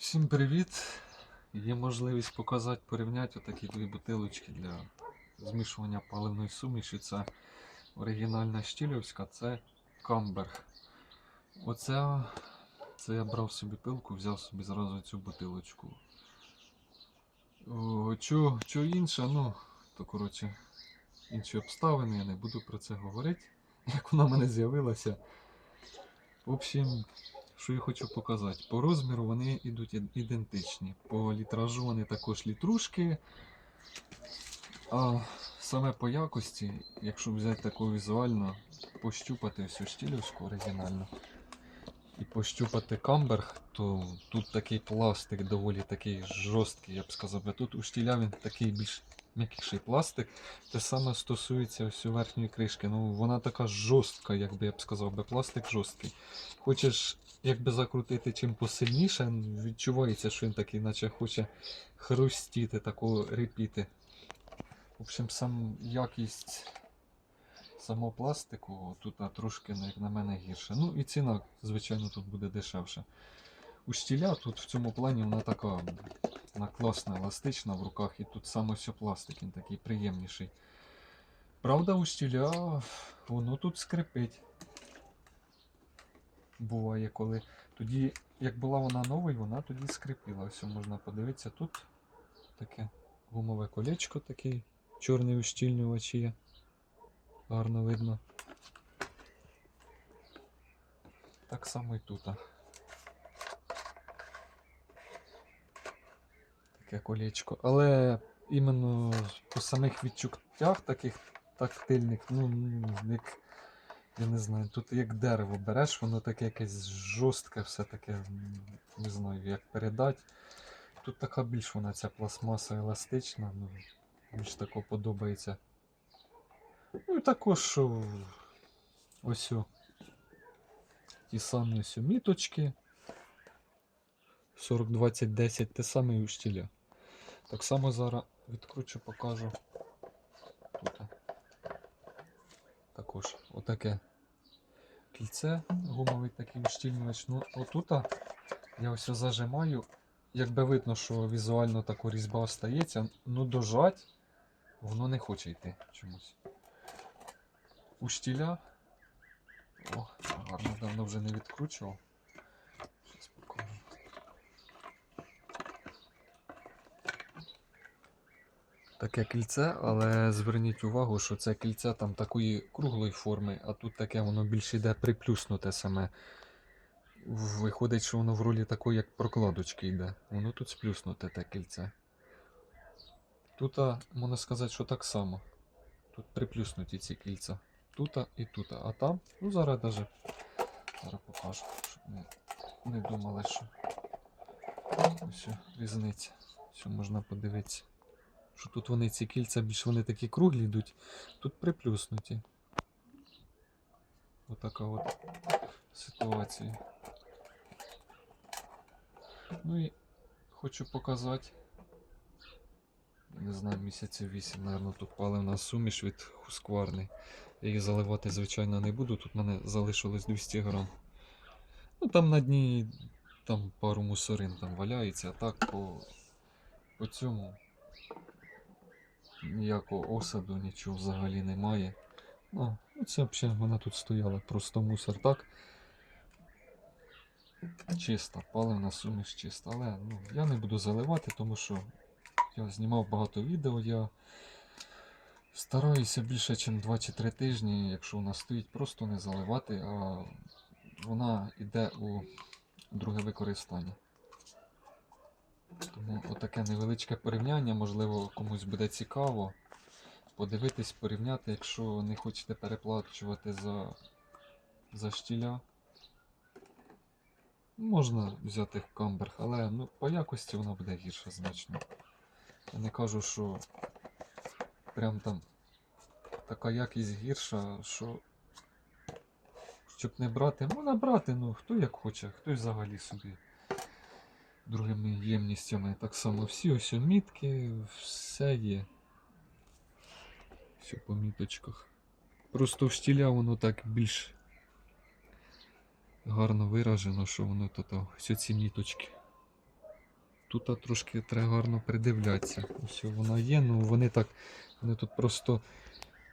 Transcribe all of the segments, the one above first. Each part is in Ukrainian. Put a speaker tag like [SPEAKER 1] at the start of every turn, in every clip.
[SPEAKER 1] Всім привіт! Є можливість показати, порівняти отакі дві бутилочки для змішування паливної суміші. Це оригінальна штілівська, це Камберг. Оця, це я брав собі пилку, взяв собі зразу цю бутилочку. Чо інше, ну, то коротше, інші обставини, я не буду про це говорити, як вона в мене з'явилася. В общем, що я хочу показати? По розміру вони йдуть ідентичні. По літражу вони також літрушки. А саме по якості, якщо взяти таку візуально, пощупати всю штілівську оригінальну і пощупати камберг, то тут такий пластик доволі такий жорсткий, я б сказав. би. Тут у штіля він такий більш м'якіший пластик. Те саме стосується ось верхньої кришки. Ну, вона така жорстка, як би я б сказав, би пластик жорсткий. Хочеш якби закрутити чим посильніше, відчувається, що він такий, наче хоче хрустіти, такого репіти. В общем, сам якість самого пластику тут трошки, ну, як на мене, гірше. Ну і ціна, звичайно, тут буде дешевша. У штіля тут в цьому плані вона така вона класна, еластична в руках, і тут саме все пластик, він такий приємніший. Правда, у штіля воно тут скрипить. Буває, коли тоді, як була вона новою, вона тоді скрипіла. Ось можна подивитися тут таке гумове колечко такий, чорний ущільнювач є. Гарно видно. Так само і тут. Таке колечко. Але іменно по самих відчуттях таких тактильних, ну, як, я не знаю, тут як дерево береш, воно таке якесь жорстке, все таке, не знаю, як передати. Тут така більш вона ця пластмаса еластична, ну, більш тако подобається. Ну і також ось о, ті самі ось міточки. 40, 20, 10, те саме і у штіля. Так само зараз відкручу, покажу. Тут. Також отаке кільце, гумовий такий ущільнювач. Ну, отута я ось зажимаю. Якби видно, що візуально тако різьба остається, ну дожать воно не хоче йти чомусь. У штіля. О, гарно давно вже не відкручував. Таке кільце, але зверніть увагу, що це кільце там такої круглої форми, а тут таке воно більше йде приплюснуте саме. Виходить, що воно в ролі такої, як прокладочки йде. Воно тут сплюснуте те кільце. Тут, можна сказати, що так само. Тут приплюснуті ці кільця. Тут і тут. А там, ну зараз даже зараз покажу, щоб не, не думали, що ось різниця. Все можна подивитися. Що тут вони ці кільця більш вони такі круглі йдуть, тут приплюснуті. Отака от ситуація. Ну і хочу показати. Не знаю, місяців 8, мабуть, тут паливна суміш від хускварни. Я її заливати, звичайно, не буду. Тут в мене залишилось 200 грам. Ну там на дні там пару мусорин там валяється, а так по, по цьому ніякого осаду, нічого взагалі немає. Ну, це взагалі вона тут стояла, просто мусор так. Чиста, паливна суміш чиста. Але ну, я не буду заливати, тому що я знімав багато відео. Я стараюся більше, ніж 2 чи 3 тижні, якщо вона стоїть, просто не заливати, а вона йде у друге використання. Тому отаке невеличке порівняння, можливо, комусь буде цікаво. Подивитись, порівняти, якщо не хочете переплачувати за, за штіля. Можна взяти камберг, але ну, по якості вона буде гірша значно. Я не кажу, що прям там така якість гірша, що щоб не брати, можна брати, ну хто як хоче, хтось взагалі собі другими ємністями. Так само всі ось мітки, все є. Все по міточках. Просто в штіля воно так більш гарно виражено, що воно тут о, всі ці міточки. тут трошки треба гарно придивлятися. Ось вона є, ну вони так. Вони тут просто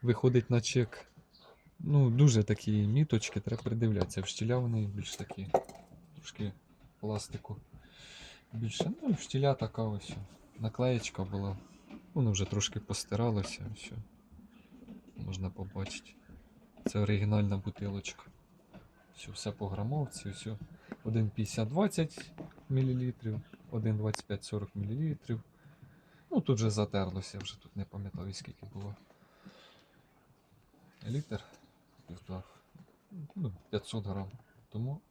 [SPEAKER 1] виходить на чек. Ну, дуже такі міточки, треба придивлятися. В штіля вони більш такі, трошки пластику. Більше. Ну, штіля така ось. Наклеєчка була. Воно вже трошки постиралося. Все. Можна побачити. Це оригінальна бутилочка. Все, все по грамовці, все. 1,50-20 мл, 1,25-40 мл. Ну тут же затерлося, вже тут не пам'ятаю скільки було. Літр півтора. Ну, 500 грам. Тому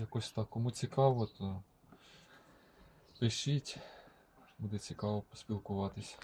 [SPEAKER 1] якось так. Кому цікаво, то пишіть. Буде цікаво поспілкуватись.